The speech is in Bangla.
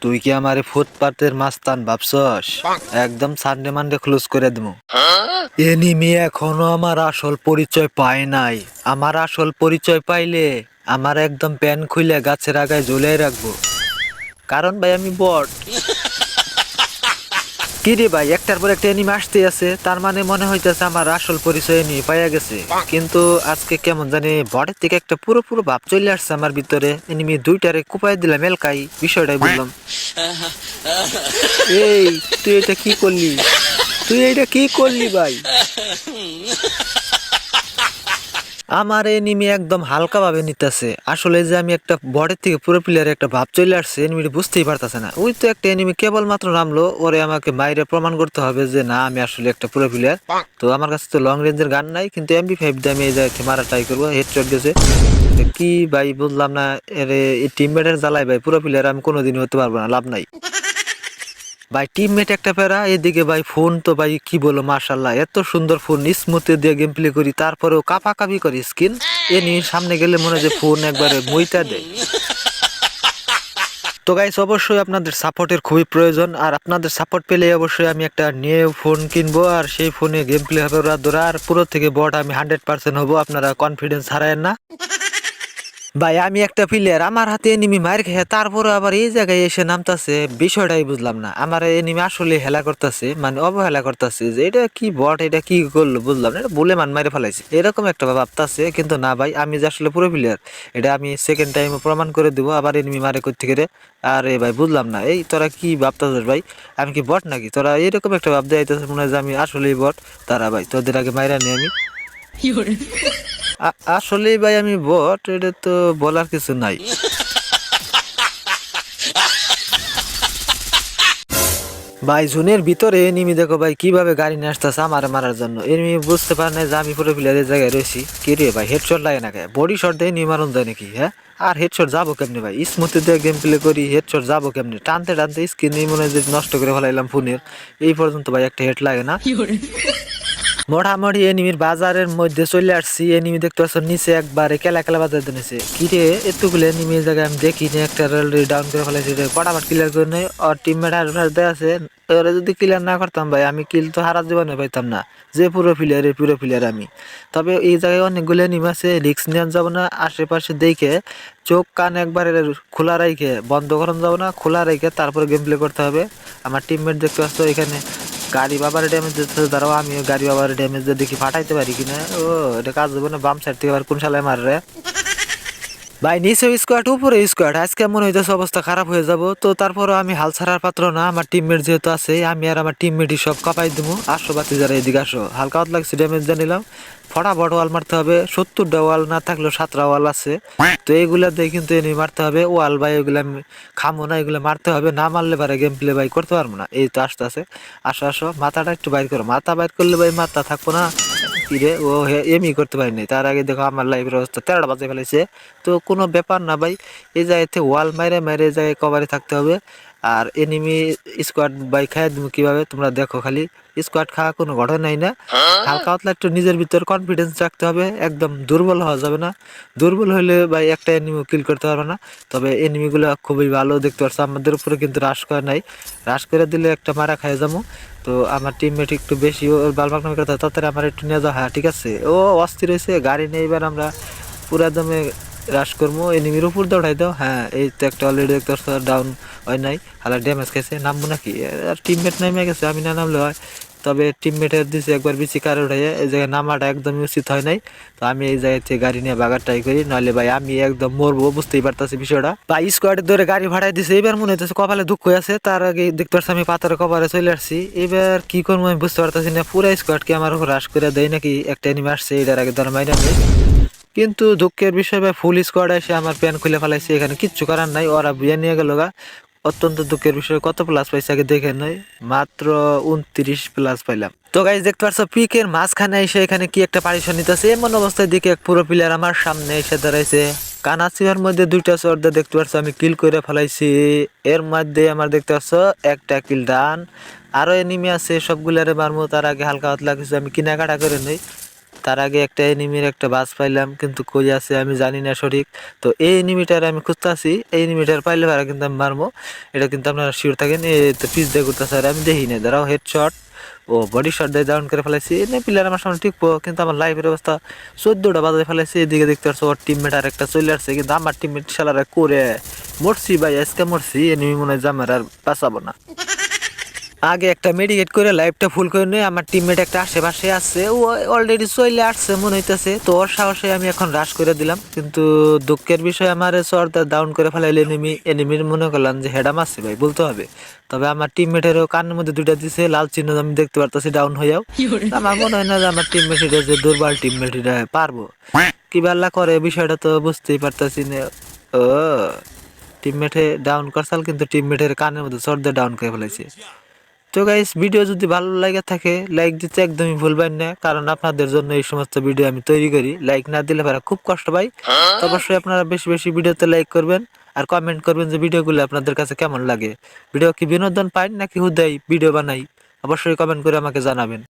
তুই কি আমারে ফুটপাতের মাস্তান ভাবছস? একদম সানডে মানডে ক্লোজ করে দেবো এনিমি এখনও আমার আসল পরিচয় পায় নাই। আমার আসল পরিচয় পাইলে আমার একদম প্যান খুলে গাছের আগায় জ্বলে রাখব। কারণ ভাই আমি বট। কি রে ভাই, একটার পর একটা এনিমি আসতে আছে, তার মানে মনে হইতেছে আমার আসল পরিচয় নিয়ে পাইয়া গেছে। কিন্তু আজকে কেমন জানি বটের থেকে একটা পুরো পুরো ভাব চলে আসছে আমার ভিতরে। এনিমি দুইটারে কুপায় দিলাম, এলকাই, বিষয়টাই বললাম এই, তুই এটা কি করলি? তুই এটা কি করলি ভাই? আমার এনিমি একদম হালকা ভাবে নিতেছে। আসলে যে আমি একটা বডের থেকে পুরো প্লেয়ারে একটা ভাব চলে আসছে এনিমিটা বুঝতেই পারতেছে না। ওই তো একটা এনিমি কেবল মাত্র নামলো, ওরে আমাকে মাইরে প্রমাণ করতে হবে যে না, আমি আসলে একটা পুরো প্লেয়ার তো আমার কাছে তো লং রেঞ্জের গান নাই, কিন্তু এমবি ফাইভ দিয়ে আমি এই জায়গায় মারা ট্রাই করব হেড চট গেছে কি ভাই, বুঝলাম না, এর এই টিমমেটের জ্বালাই ভাই, পুরো প্লেয়ার আমি কোনোদিন হতে পারব না, লাভ নাই। ভাই টিমমেট একটা প্যারা, এদিকে ভাই ফোন তো ভাই, কি বলো মার্শাল্লাহ এত সুন্দর ফোন স্মুথে দিয়ে গেম প্লে করি, তারপরেও কাপা কাপি করি স্কিন এ নিয়ে সামনে গেলে মনে হয় যে ফোন একবারে মইটা দেয়। তো গাইস অবশ্যই আপনাদের সাপোর্টের খুবই প্রয়োজন, আর আপনাদের সাপোর্ট পেলে অবশ্যই আমি একটা নিয়ে ফোন কিনবো, আর সেই ফোনে গেম প্লে হবে ওরা ধরা আর পুরো থেকে বট আমি হান্ড্রেড পার্সেন্ট হব, আপনারা কনফিডেন্স হারায়েন না। ভাই, আমি একটা প্লেয়ার আমার হাতে এনিমি মার খেয়ে তারপরে আবার এই জায়গায় এসে নামতাছে, বিষয়টাই বুঝলাম না। আমার এনিমি আসলে হেলা করতেছে মানে অবহেলা করতেছে যে এটা কি বট এটা কি করল বুঝলাম না, এটা বলে মান মারে ফেলাইছে। এরকম একটা ভাবতাছে, কিন্তু না ভাই, আমি যে আসলে পুরো প্লেয়ার এটা আমি সেকেন্ড টাইম প্রমাণ করে দেবো, আবার এনিমি মারে করতে গেলে আরে ভাই, বুঝলাম না, এই তোরা কি ভাবতাছিস ভাই? আমি কি বট নাকি? তোরা এরকম একটা ভাব দেয় মনে হয় যে আমি আসলেই বট তারা ভাই, তোদের আগে মাইরা নিয়ে আমি। আসলেই ভাই আমি বট, এটা তো বলার কিছু নাই। ভাই, জুনের ভিতরে নিমি দেখো ভাই, কীভাবে গাড়ি নিয়ে আসতেছে আমার মারার জন্য। এনিমি বুঝতে পারে না যে আমি পুরো প্লেয়ারের জায়গায় রয়েছি। কি রে ভাই হেডশট লাগে না বডি শট দিয়ে নিয়ে মারুন দেয় নাকি হ্যাঁ? আর হেডশট যাব কেমনি ভাই? স্মুথে দিয়ে গেম প্লে করি হেডশট যাব কেমনি? টানতে টানতে স্ক্রিন মনে হয় নষ্ট করে ফেলাইলাম ফোনের এই পর্যন্ত ভাই একটা হেড লাগে না। মোটামুটি এনিমির বাজারের মধ্যে চলে আসছি। এনিমি দেখতে পাচ্ছ নিচে একবারে কেলা কেলা বাজার দিয়েছে কি রে, এতগুলো এনিমি এই জায়গায় আমি দেখি না। একটা রেলরি ডাউন করে ফেলেছি ফটাফট ক্লিয়ার করে নেই আর টিমমেট আর দেওয়া আছে। ওরা যদি ক্লিয়ার না করতাম ভাই, আমি কিল তো হারা জীবনে পাইতাম না। যে পুরো প্লেয়ার পুরো প্লেয়ার আমি। তবে এই জায়গায় অনেকগুলো এনিমি আছে রিক্স নেওয়া যাব না। আশেপাশে দেখে চোখ কান একবারে খোলা রাইখে বন্ধ করানো যাব না। খোলা রেখে তারপরে গেম প্লে করতে হবে। আমার টিমমেট দেখতে পাচ্ছ এখানে গাড়ি বাবার ড্যামেজ দিতে দাঁড়াও আমিও গাড়ি বাবার ড্যামেজ দিয়ে দেখি ফাটাইতে পারি কিনা। ও, এটা কাজ হবে না, বাম সাইড থেকে আবার কোন সালে মাররে ভাই, নিচে স্কোয়াড উপরে স্কোয়াড আজকে মনে হইতেছে অবস্থা খারাপ হয়ে যাব। তো তারপরও আমি হাল ছাড়ার পাত্র না। আমার টিমমেট যেহেতু আছে, আমি আর আমার টিমমেটই সব কাপাই দেবো আসো বাতি যারা এদিকে আসো। হালকা হাত লাগছে ড্যামেজ দিয়ে নিলাম। ফটাফট ওয়াল মারতে হবে। সত্তরটা ওয়াল না থাকলেও সাতটা ওয়াল আছে। তো এইগুলা দিয়ে কিন্তু এনে মারতে হবে। ওয়াল ভাই ওইগুলা খামো না, এগুলো মারতে হবে। না মারলে পারে গেম প্লে ভাই, করতে পারব না। এই তো আসতে আছে। আসো আসো। মাথাটা একটু বাইর করো। মাথা বাইর করলে ভাই, মাথা থাকব না। কিরে ও এমই করতে পারিনি তার আগে দেখো আমার লাইফের অবস্থা তেরোটা বাজে ফেলেছে। তো কোনো ব্যাপার না ভাই, এই জায়গাতে ওয়াল মাইরে মাইরে জায়গায় কভারে থাকতে হবে। আর এনিমি স্কোয়াড বাই খাই দেবো কীভাবে? তোমরা দেখো খালি। স্কোয়াড খাওয়া কোনো ঘটনাই না। হালকা পাতলা একটু নিজের ভিতর কনফিডেন্স রাখতে হবে। একদম দুর্বল হওয়া যাবে না। দুর্বল হলে ভাই একটা এনিমি কিল করতে পারবে না। তবে এনিমিগুলো খুবই ভালো দেখতে পাচ্ছ আমাদের উপরে কিন্তু হ্রাস করে নাই। হ্রাস করে দিলে একটা মারা খাই যাব। তো আমার টিমমেট একটু বেশি ওর বালবাক নামে কথা তাড়াতাড়ি আমার একটু নিয়ে যাওয়া হ্যাঁ ঠিক আছে। ও অস্থির হয়েছে গাড়ি নিয়ে এবার আমরা। পুরা দমে রাশ করব এনিমির উপর দৌড়াই দাও। হ্যাঁ এই তো একটা অলরেডি দেখতে পাচ্ছ ডাউন হয় নাই, হালা ড্যামেজ খাইছে, নামবো নাকি? আর টিমমেট নেমে গেছে, আমি না নামলে হয়। তবে টিমমেটের দিছে একবার বেশি কার উঠাই এই জায়গায় নামাটা একদমই উচিত হয় নাই। তো আমি এই জায়গা থেকে গাড়ি নিয়ে বাগার ট্রাই করি নাহলে ভাই আমি একদম মরবো, বুঝতেই পারতাছি বিষয়টা। ভাই স্কোয়াডে ধরে গাড়ি ভাড়াই দিছে, এবার মনে হইতেছে কপালে দুঃখ আছে, তার আগে দেখতে পাচ্ছি আমি পাথরের কপালে চলে আসছি। এবার কি করব আমি বুঝতে পারতাছি না, পুরো স্কোয়াডকে আমার উপর হ্রাস করে দেয় নাকি? একটা এনিমি আসছে, এটার আগে ধরে মাইরা নেই। কিন্তু দুঃখের বিষয় ভাই ফুল স্কোয়াড এসে আমার প্যান খুলে ফেলাইছে এখানে, কিচ্ছু করার নাই, ওরা বিয়ে নিয়ে গেল গা। অত্যন্ত দুঃখের বিষয়, কত প্লাস পাইছে আগে দেখে নয় মাত্র উনত্রিশ প্লাস পাইলাম। তো গাইজ দেখতে পাচ্ছ পিকের মাঝখানে এসে এখানে কি একটা পারিশন নিতেছে, এমন অবস্থায় দিকে এক পুরো প্লেয়ার আমার সামনে এসে দাঁড়াইছে। কানাচিয়ার মধ্যে দুইটা সর্দা দেখতে পাচ্ছ আমি কিল করে ফেলাইছি। এর মধ্যে আমার দেখতে পাচ্ছ একটা কিল ডান আরও এনিমি আছে, সবগুলারে মারমু, তার আগে হালকা হাত লাগছে আমি কেনাকাটা করে নই। তার আগে একটা এনিমির একটা বাস পাইলাম, কিন্তু কই আছে আমি জানি না সঠিক। তো এই এনিমিটার আমি খুঁজতেছি, এই এনিমিটার পাইলে ভাড়া কিন্তু আমি মারবো এটা কিন্তু আপনারা শিওর থাকেন এ তো পিস দিয়ে করতেছে আর আমি দেখি না দাঁড়াও হেডশট ও বডি শট দিয়ে ডাউন করে ফেলাইছি। এনে প্লেয়ার আমার সামনে টিকবো, কিন্তু আমার লাইফের অবস্থা চোদ্দোটা বাজারে ফেলাইছি। এদিকে দেখতে পাচ্ছ ওর টিমমেট আর একটা চলে আসছে, কিন্তু আমার টিমমেট শালারা করে, মরছি ভাই, আজকে মরছি এনিমি মনে হয় জামার আর বাঁচাবো না। আগে একটা মেডিকেট করে লাইফটা ফুল করে নিয়ে আমার টিমমেট একটা আশেপাশে আছে ও অলরেডি চলে আসছে মনে হইতেছে। তো ওর সাহসে আমি এখন রাশ করে দিলাম। কিন্তু দুঃখের বিষয় আমার সর্দার ডাউন করে ফেলাইলে এনিমি এনিমির মনে করলাম যে হেডাম আছে ভাই বলতে হবে। তবে আমার টিমমেটেরও কানের মধ্যে দুইটা দিছে লাল চিহ্ন আমি দেখতে পারতেছি ডাউন হইয়াও। আমার মনে হয় না যে আমার টিমমেট এটা যে দুর্বল টিমমেট এটা পারব। কি বাল্লা করে বিষয়টা তো বুঝতেই পারতেছি না। ও টিমমেটে ডাউন করছাল কিন্তু টিমমেটের কানের মধ্যে সর্দার ডাউন করে ফেলেছে তো গাইস ভিডিও যদি ভালো লাগে থাকে লাইক দিতে একদমই ভুলবেন না, কারণ আপনাদের জন্য এই সমস্ত ভিডিও আমি তৈরি করি। লাইক না দিলে ভাড়া খুব কষ্ট পাই তো অবশ্যই আপনারা বেশি বেশি ভিডিওতে লাইক করবেন আর কমেন্ট করবেন যে ভিডিওগুলো আপনাদের কাছে কেমন লাগে। ভিডিও কি বিনোদন পাই নাকি হুদাই ভিডিও বানাই? অবশ্যই কমেন্ট করে আমাকে জানাবেন।